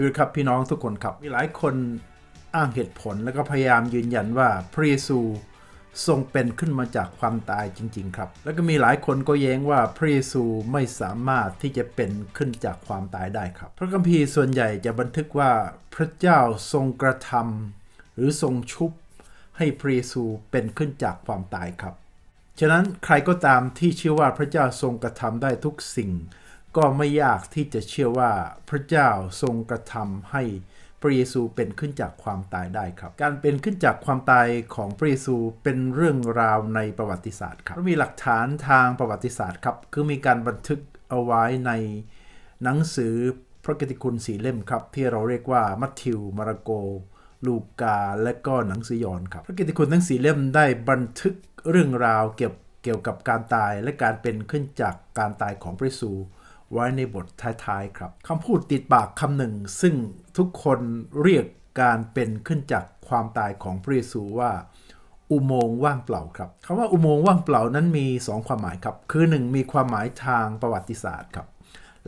วัสดีครับพี่น้องทุกคนครับ มีหลายคนอ้างเหตุผลแล้วก็พยายามยืนยันว่าพระเยซูทรงเป็นขึ้นมาจากความตายจริง ๆ ครับ แล้วก็มีหลายคนก็แย้งว่าพระเยซูไม่สามารถที่จะเป็นขึ้นจากความตายได้ครับ พระคัมภีร์ส่วนใหญ่จะบันทึกว่าพระเจ้าทรงกระทำหรือทรงชุบ ให้พระเยซูเป็นขึ้นจากความตายครับ ฉะนั้นใครก็ตามที่เชื่อว่าพระเจ้าทรงกระทำได้ทุกสิ่ง ก็ไม่ยากที่จะเชื่อว่าพระเจ้าทรงกระทำให้พระเยซูเป็นขึ้นจากความตายได้ครับ การเป็นขึ้นจากความตายของพระเยซูเป็นเรื่องราวในประวัติศาสตร์ครับมีหลักฐานทางประวัติศาสตร์ครับ คือมีการบันทึกเอาไว้ในหนังสือพระกิตติคุณสีเล่มครับ ที่เราเรียกว่ามัทธิวมาระโก ลูกา และก็หนังสือยอห์นครับ พระกิตติคุณทั้งสีเล่มได้บันทึกเรื่องราวเกี่ยวเกี่ยวกับการตายและการเป็นขึ้นจากการตายของพระเยซู ไว้ในบทท้ายๆครับคำพูดติดปากคำหนึ่ง ซึ่งทุกคนเรียกการเป็นขึ้นจากความตายของพระเยซูว่าอุโมงค์ว่างเปล่าครับคำว่าอุโมงค์ว่างเปล่านั้นมี 2 ความหมายครับ คือ 1 มีความหมายทางประวัติศาสตร์ครับ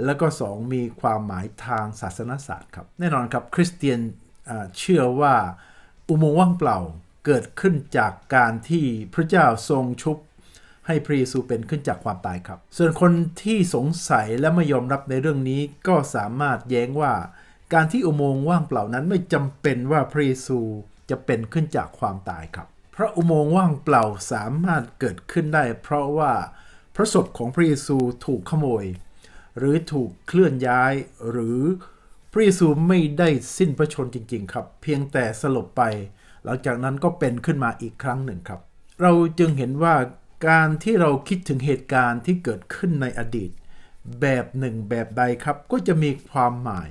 แล้วก็ 2 มีความหมายทางศาสนศาสตร์ครับ แน่นอนครับคริสเตียนเชื่อว่าอุโมงค์ว่างเปล่าเกิดขึ้นจากการที่พระเจ้าทรงชุบ ให้พระเยซูเป็นขึ้นจากความตายครับ ส่วนคนที่สงสัยและไม่ยอมรับในเรื่องนี้ก็สามารถแย้งว่า การที่อุโมงค์ว่างเปล่านั้นไม่จำเป็นว่าพระเยซูจะเป็นขึ้นจากความตายครับเพราะอุโมงค์ว่างเปล่าสามารถเกิดขึ้นได้ เพราะว่าพระศพของพระเยซูถูกขโมย หรือถูกเคลื่อนย้ายหรือพระเยซูไม่ได้สิ้นพระชนจริง ๆ ครับ เพียงแต่สลบไป หลังจากนั้นก็เป็นขึ้นมาอีกครั้งหนึ่งครับ เราจึงเห็นว่า การที่เราคิดถึงเหตุการณ์ที่เกิดขึ้นในอดีต แบบหนึ่งแบบใดครับ ก็จะมีความหมาย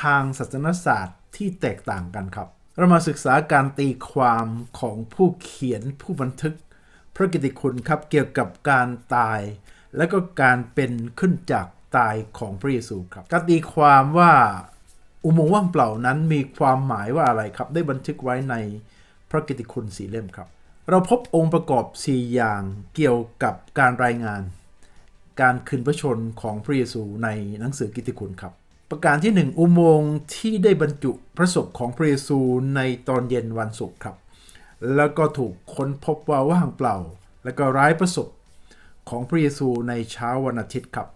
ทางศาสนศาสตร์ที่แตกต่างกันครับ เรามาศึกษาการตีความของผู้เขียนผู้บันทึก พระกิติคุณครับเกี่ยวกับการตาย และก็การเป็นขึ้นจากตายของพระเยซูครับ การตีความว่าอุโมงค์ว่างเปล่านั้นมีความหมายว่าอะไรครับ ได้บันทึกไว้ในพระกิตติคุณสีเล่มครับ เราพบองค์ประกอบ 4 อย่างเกี่ยวกับการรายงาน การคืนพระชนของพระเยซูในหนังสือกิตติคุณครับ ประการที่ 1 อุโมงค์ที่ได้บรรจุพระศพของพระเยซูในตอนเย็นวันศุกร์ครับ แล้วก็ถูกค้นพบว่าว่างเปล่า แล้วก็ร้ายประสบของพระเยซูในเช้าวันอาทิตย์ครับ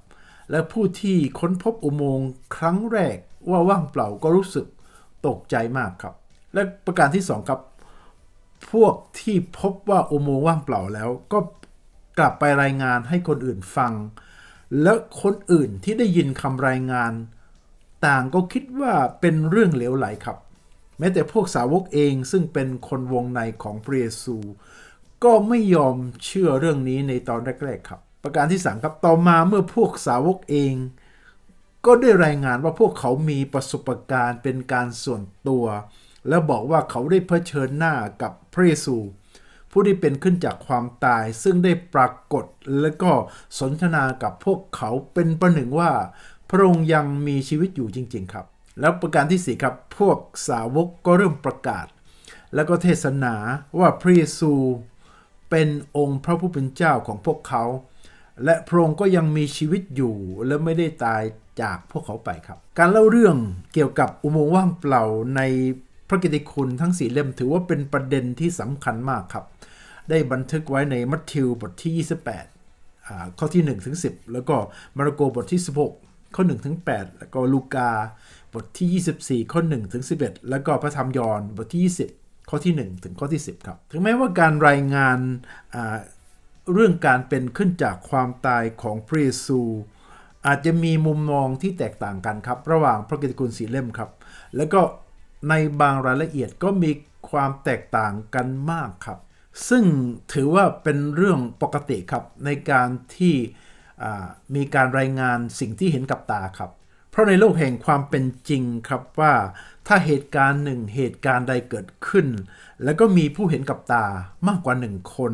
และผู้ที่ค้นพบอุโมงค์ครั้งแรกว่าว่างเปล่าก็รู้สึกตกใจมากครับ และประการที่ 2 ครับ พวกที่พบว่าอุโมงค์ว่างเปล่าแล้ว ก็กลับไปรายงานให้คนอื่นฟัง แล้วคนอื่นที่ได้ยินคำรายงาน ต่างก็คิดว่าเป็นเรื่องเหลวไหลครับ แม้แต่พวกสาวกเองซึ่งเป็นคนวงในของพระเยซู ก็ไม่ยอมเชื่อเรื่องนี้ในตอนแรกๆครับ ประการที่สามครับต่อมาเมื่อพวกสาวกเองก็ได้รายงานว่าพวกเขามีประสบการณ์เป็นการส่วนตัว และบอกว่าเขาได้เผชิญหน้ากับพระเยซู ผู้ที่เป็นขึ้นจากความตายซึ่งได้ปรากฏและก็สนทนากับพวกเขาเป็นประหนึ่งว่า พระองค์ยังมีชีวิตอยู่จริง ๆ ครับ แล้วประการที่สี่ครับพวกสาวกก็เริ่มประกาศ แล้วก็เทศนาว่าพระเยซูเป็นองค์พระผู้เป็นเจ้าของพวกเขา และพระองค์ก็ยังมีชีวิตอยู่และไม่ได้ตายจากพวกเขาไปครับ การเล่าเรื่องเกี่ยวกับอุโมงค์ว่างเปล่าใน พระกิตติคุณทั้งสี่เล่มถือว่าเป็นประเด็นที่สำคัญมากครับ ได้บันทึกไว้ในมัทธิวบทที่ 28อ่าข้อที่1ถึง10 แล้วก็มาระโกบทที่ 16 ข้อ1ถึง8แล้วก็ลูกาบทที่ 24 ข้อ1ถึง11 แล้วก็พระธรรมยอห์นบทที่ 20 ข้อที่ 1 ถึงข้อที่ 10 ครับ ถึงแม้ว่าการรายงานเรื่องการเป็นขึ้นจากความตายของพระเยซูอาจจะมีมุมมองที่แตกต่างกันครับ ระหว่างพระกิตติคุณสีเล่มครับ แล้วก็ ในบางรายละเอียดก็มีความแตกต่างกันมากครับ ซึ่งถือว่าเป็นเรื่องปกติครับในการที่มีการรายงานสิ่งที่เห็นกับตาครับ เพราะในโลกแห่งความเป็นจริงครับว่าถ้าเหตุการณ์หนึ่งเหตุการณ์ใดเกิดขึ้น แล้วก็มีผู้เห็นกับตามากกว่าหนึ่งคน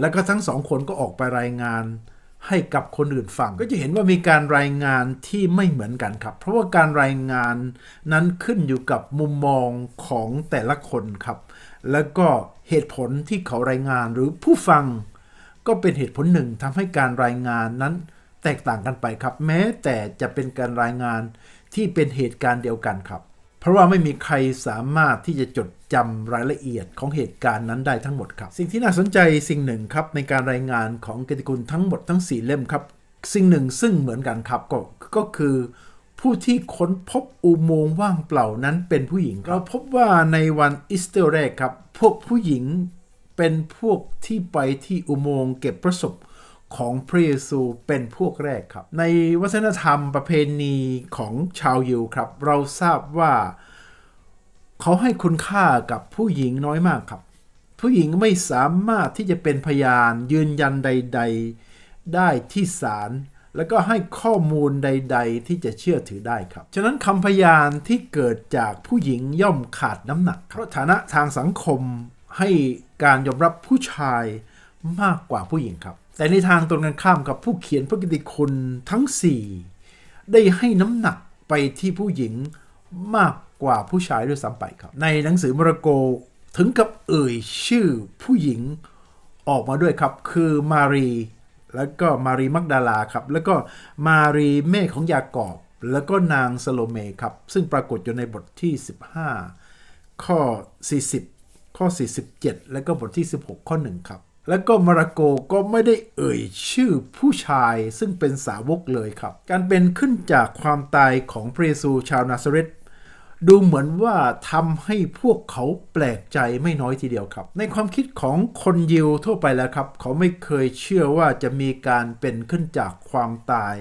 แล้วก็ทั้งสองคนก็ออกไปรายงาน ให้กับคนอื่นฟัง ก็จะเห็นว่ามีการรายงานที่ไม่เหมือนกันครับ เพราะว่าการรายงานนั้นขึ้นอยู่กับมุมมองของแต่ละคนครับ แล้วก็เหตุผลที่เขารายงานหรือผู้ฟัง ก็เป็นเหตุผลหนึ่งทำให้การรายงานนั้นแตกต่างกันไปครับ แม้แต่จะเป็นการรายงานที่เป็นเหตุการณ์เดียวกันครับ เพราะว่าไม่มีใครสามารถที่จะจดจำรายละเอียดของเหตุการณ์นั้นได้ทั้งหมดครับ สิ่งที่น่าสนใจสิ่งหนึ่งครับในการรายงานของเกติคุณทั้งหมดทั้ง 4 เล่มครับ สิ่งหนึ่งซึ่งเหมือนกันครับก็ก็คือผู้ที่ค้นพบอุโมงค์ว่างเปล่านั้นเป็นผู้หญิง เราพบว่าในวันอีสเตอร์แรกครับ พวกผู้หญิงเป็นพวกที่ไปที่อุโมงค์เก็บประสบ ของพระเยซูเป็นพวกแรกครับ ในวัฒนธรรมประเพณีของชาวยิวครับ เราทราบว่าเขาให้คุณค่ากับผู้หญิงน้อยมากครับ ผู้หญิงไม่สามารถที่จะเป็นพยานยืนยันใด ๆ ได้ที่ศาลแล้วก็ให้ข้อมูลใด ๆ ที่จะเชื่อถือได้ครับ ฉะนั้นคำพยานที่เกิดจากผู้หญิงย่อมขาดน้ำหนัก เพราะฐานะทางสังคมให้การยอมรับผู้ชายมากกว่าผู้หญิงครับ แต่ในทางตรงกันข้ามกับผู้เขียนพระกิติคุณทั้ง 4 ได้ให้น้ำหนักไปที่ผู้หญิงมากกว่าผู้ชายด้วยซ้ำไปครับ ในหนังสือมาระโกถึงกับเอ่ยชื่อผู้หญิงออกมาด้วยครับ คือมารี แล้วก็มารีมักดาลาครับ แล้วก็มารีแม่ของยากอบ แล้วก็นางสโลเมครับ ซึ่งปรากฏอยู่ในบทที่ 15 ข้อ 40 ข้อ 47 แล้วก็บทที่ 16 ข้อ 1 ครับ แล้วก็มาระโกก็ไม่ได้เอ่ยชื่อผู้ชายซึ่งเป็นสาวกเลยครับ การเป็นขึ้นจากความตายของพระเยซูชาวนาซาเรตดูเหมือนว่าทำให้พวกเขาแปลกใจไม่น้อยทีเดียวครับ ในความคิดของคนยิวทั่วไปแล้วครับ เขาไม่เคยเชื่อว่าจะมีการเป็นขึ้นจากความตาย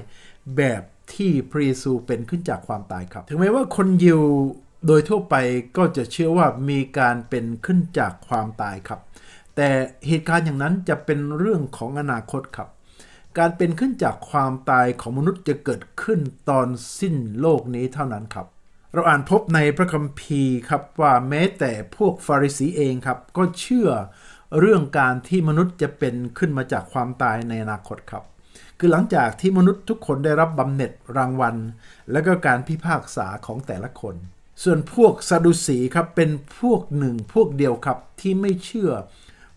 แบบที่พระเยซูเป็นขึ้นจากความตายครับ ถึงแม้ว่าคนยิวโดยทั่วไปก็จะเชื่อว่ามีการเป็นขึ้นจากความตายครับ แต่เหตุการณ์อย่างนั้นจะเป็นเรื่องของอนาคตครับ การเป็นขึ้นจากความตายของมนุษย์จะเกิดขึ้นตอนสิ้นโลกนี้เท่านั้นครับ เราอ่านพบในพระคัมภีร์ครับว่าแม้แต่พวกฟาริสีเองครับ ก็เชื่อเรื่องการที่มนุษย์จะเป็นขึ้นมาจากความตายในอนาคตครับ คือหลังจากที่มนุษย์ทุกคนได้รับบำเหน็จรางวัล และก็การพิพากษาของแต่ละคน ส่วนพวกซาดูสีครับเป็นพวกหนึ่งพวกเดียวครับที่ไม่เชื่อ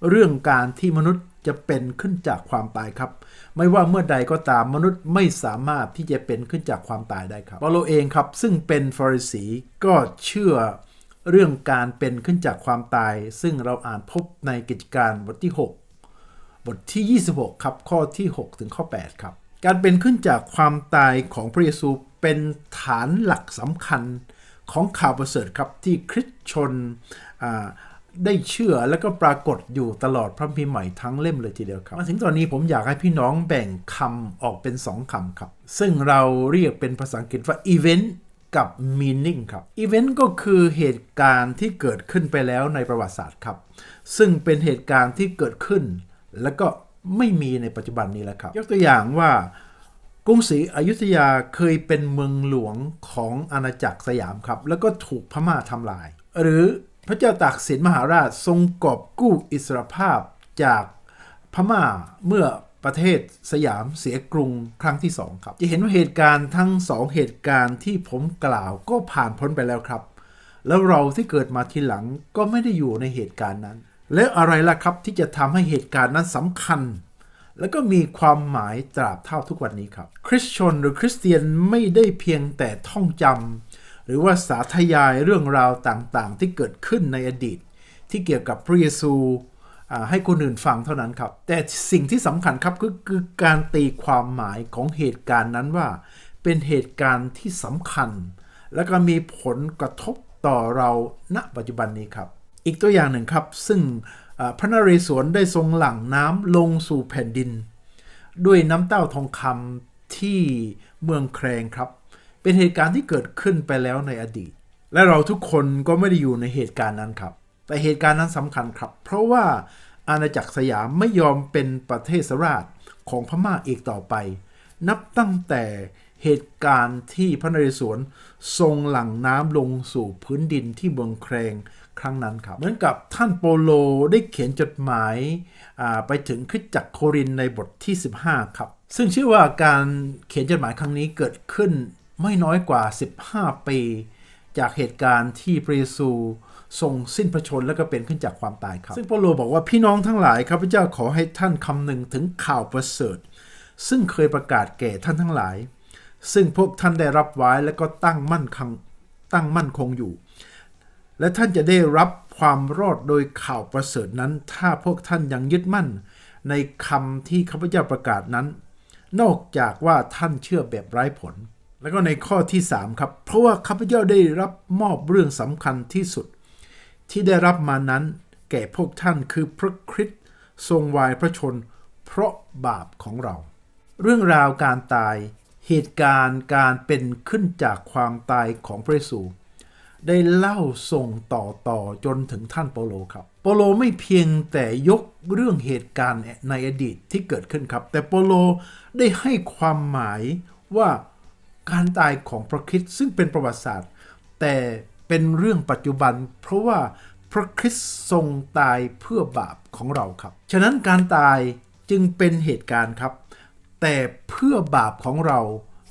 เรื่องการที่มนุษย์จะเป็นขึ้นจากความตายครับ ไม่ว่าเมื่อใดก็ตามมนุษย์ไม่สามารถที่จะเป็นขึ้นจากความตายได้ครับเปาโลเองครับ ซึ่งเป็นฟาริสีก็เชื่อเรื่องการเป็นขึ้นจากความตาย ซึ่งเราอ่านพบในกิจการบทที่ 6 บทที่ 26 ครับ ข้อที่ 6 ถึงข้อ 8 ครับ การเป็นขึ้นจากความตายของพระเยซูเป็นฐานหลักสำคัญของข่าวประเสริฐครับที่คริสชน ได้เชื่อแล้วก็ปรากฏอยู่ตลอดพระคัมภีร์ใหม่ทั้งเล่มเลยทีเดียวครับ มาถึงตอนนี้ผมอยากให้พี่น้องแบ่งคำออกเป็น 2คำครับ ซึ่งเราเรียกเป็นภาษาอังกฤษว่า event กับ meaning ครับ event ก็คือเหตุการณ์ที่เกิดขึ้นไปแล้วในประวัติศาสตร์ครับ ซึ่งเป็นเหตุการณ์ที่เกิดขึ้น แล้วก็ไม่มีในปัจจุบันนี้แล้วครับ ยกตัวอย่างว่ากรุงศรีอยุธยาเคยเป็นเมืองหลวงของอาณาจักรสยามครับ แล้วก็ถูกพม่าทำลาย หรือ พระเจ้าตากสินมหาราชทรงกอบกู้อิสรภาพจากพม่าเมื่อประเทศสยามเสียกรุงครั้งที่สองครับ จะเห็นว่าเหตุการณ์ทั้งสองเหตุการณ์ที่ผมกล่าวก็ผ่านพ้นไปแล้วครับ แล้วเราที่เกิดมาทีหลังก็ไม่ได้อยู่ในเหตุการณ์นั้น แล้วอะไรล่ะครับที่จะทำให้เหตุการณ์นั้นสำคัญ แล้วก็มีความหมายตราบเท่าทุกวันนี้ครับ คริสชนหรือคริสเตียนไม่ได้เพียงแต่ท่องจำ หรือว่าสาธยายเรื่องราวต่างๆ ที่เกิดขึ้นในอดีต ที่เกี่ยวกับพระเยซูให้คนอื่นฟังเท่านั้นครับ แต่สิ่งที่สำคัญครับก็คือการตีความหมายของเหตุการณ์นั้นว่า เป็นเหตุการณ์ที่สำคัญ และก็มีผลกระทบต่อเราณปัจจุบันนี้ครับ อีกตัวอย่างหนึ่งครับ ซึ่งพระนเรศวรได้ทรงหลั่งน้ำลงสู่แผ่นดิน ด้วยน้ำเต้าทองคำที่เมืองแครงครับ เป็นเหตุการณ์ที่เกิดขึ้นไปแล้วในอดีต และเราทุกคนก็ไม่ได้อยู่ในเหตุการณ์นั้นครับ แต่เหตุการณ์นั้นสำคัญครับ เพราะว่าอาณาจักรสยามไม่ยอมเป็นประเทศราชของพม่าอีกต่อไป นับตั้งแต่เหตุการณ์ที่พระนเรศวรทรงหลั่งน้ำลงสู่พื้นดินที่เมืองแครงครั้งนั้นครับ เหมือนกับท่านโปโลได้เขียนจดหมายาไปถึงคริสตจักรโครินในบทที่ 15 ครับ ซึ่งชื่อว่าการเขียนจดหมายครั้งนี้เกิดขึ้น ไม่น้อยกว่า 15 ปี จากเหตุการณ์ที่พระเยซูทรงสิ้นพระชนแล้วก็เป็นขึ้นจากความตายครับ ซึ่งเปาโลบอกว่าพี่น้องทั้งหลายข้าพเจ้าขอให้ท่านคำหนึ่งถึงข่าวประเสริฐ ซึ่งเคยประกาศแก่ท่านทั้งหลาย ซึ่งพวกท่านได้รับไว้และก็ตั้งมั่นคงตั้งมั่นคงอยู่ และท่านจะได้รับความรอดโดยข่าวประเสริฐนั้น ถ้าพวกท่านยังยึดมั่น ในคำที่ข้าพเจ้าประกาศนั้น นอกจากว่าท่านเชื่อแบบไร้ผล แล้วก็ในข้อที่ 3 ครับ เพราะว่าข้าพเจ้าได้รับมอบเรื่องสำคัญที่สุด ที่ได้รับมานั้นแก่พวกท่านคือพระคริสต์ทรงวายพระชน เพราะบาปของเรา เรื่องราวการตายเหตุการณ์การเป็นขึ้นจากความตายของพระเยซูได้เล่าส่งต่อต่อจนถึงท่านเปโลครับเปโลไม่เพียงแต่ยกเรื่องเหตุการณ์ในอดีตที่เกิดขึ้นครับ แต่เปโลได้ให้ความหมายว่า การตายของพระคริสต์ซึ่งเป็นประวัติศาสตร์ แต่เป็นเรื่องปัจจุบัน เพราะว่าพระคริสต์ทรงตายเพื่อบาปของเราครับ ฉะนั้นการตายจึงเป็นเหตุการณ์ครับ แต่เพื่อบาปของเรา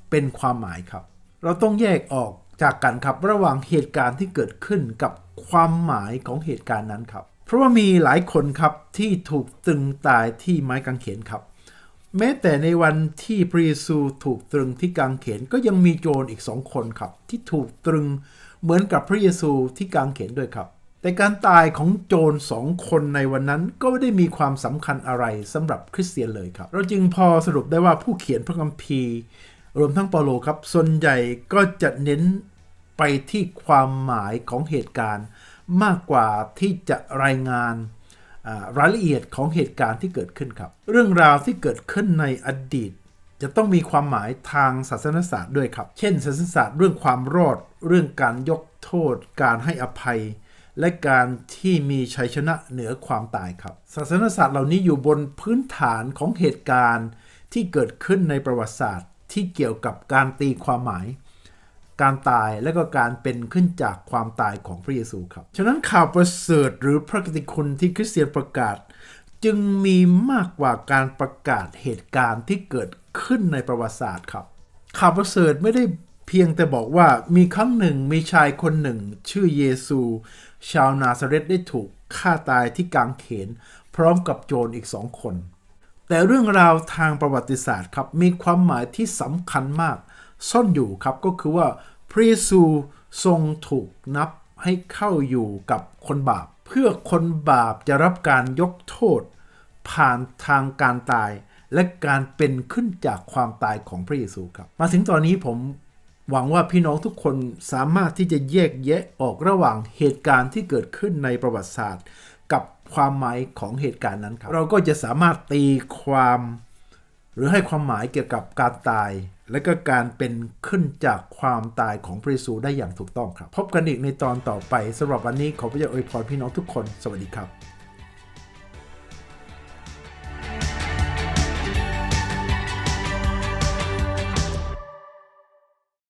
เป็นความหมายครับ เราต้องแยกออกจากกันครับระหว่างเหตุการณ์ที่เกิดขึ้นกับความหมายของเหตุการณ์นั้นครับ เพราะว่ามีหลายคนครับที่ถูกตึงตายที่ไม้กางเขนครับ แม้แต่ในวันที่พระเยซูถูกตรึงที่กางเขนก็ยังมีโจรอีกสองคนครับ ที่ถูกตรึงเหมือนกับพระเยซูที่กางเขนด้วยครับ แต่การตายของโจรสองคนในวันนั้นก็ไม่ได้มีความสำคัญอะไรสำหรับคริสเตียนเลยครับ เราจึงพอสรุปได้ว่าผู้เขียนพระคัมภีร์ รวมทั้งเปาโลครับ ส่วนใหญ่ก็จะเน้นไปที่ความหมายของเหตุการณ์ มากกว่าที่จะรายงาน รายละเอียดของเหตุการณ์ที่เกิดขึ้นครับ เรื่องราวที่เกิดขึ้นในอดีต จะต้องมีความหมายทางศาสนศาสตร์ด้วยครับ เช่น ศาสนศาสตร์เรื่องความรอด เรื่องการยกโทษ การให้อภัย และการที่มีชัยชนะเหนือความตายครับ ศาสนศาสตร์เหล่านี้อยู่บนพื้นฐานของเหตุการณ์ที่เกิดขึ้นในประวัติศาสตร์ที่เกี่ยวกับการตีความหมาย การตายและก็การเป็นขึ้นจากความตายของพระเยซูครับ ฉะนั้นข่าวประเสริฐหรือพระกิติคุณที่คริสเตียนประกาศ จึงมีมากกว่าการประกาศเหตุการณ์ที่เกิดขึ้นในประวัติศาสตร์ครับ ข่าวประเสริฐไม่ได้เพียงแต่บอกว่ามีครั้งหนึ่งมีชายคนหนึ่ง ชื่อเยซู ชาวนาซาเรตได้ถูกฆ่าตายที่กางเขน พร้อมกับโจรอีกสองคน แต่เรื่องราวทางประวัติศาสตร์ครับมีความหมายที่สำคัญมาก ซ่อนอยู่ครับก็คือว่าพระเยซูทรงถูกนับให้เข้าอยู่กับคนบาป เพื่อคนบาปจะรับการยกโทษ ผ่านทางการตาย และการเป็นขึ้นจากความตายของพระเยซูครับ มาถึงตอนนี้ผมหวังว่าพี่น้องทุกคนสามารถที่จะแยกแยะออกระหว่างเหตุการณ์ที่เกิดขึ้นในประวัติศาสตร์ กับความหมายของเหตุการณ์นั้นครับ เราก็จะสามารถตีความ หรือให้ความหมายเกี่ยวกับการตาย และก็การเป็นขึ้นจากความตายของพระเยซูได้อย่างถูกต้องครับ พบกันอีกในตอนต่อไปสำหรับวันนี้ขอพระเจ้าอวยพรพี่น้องทุกคน สวัสดีครับ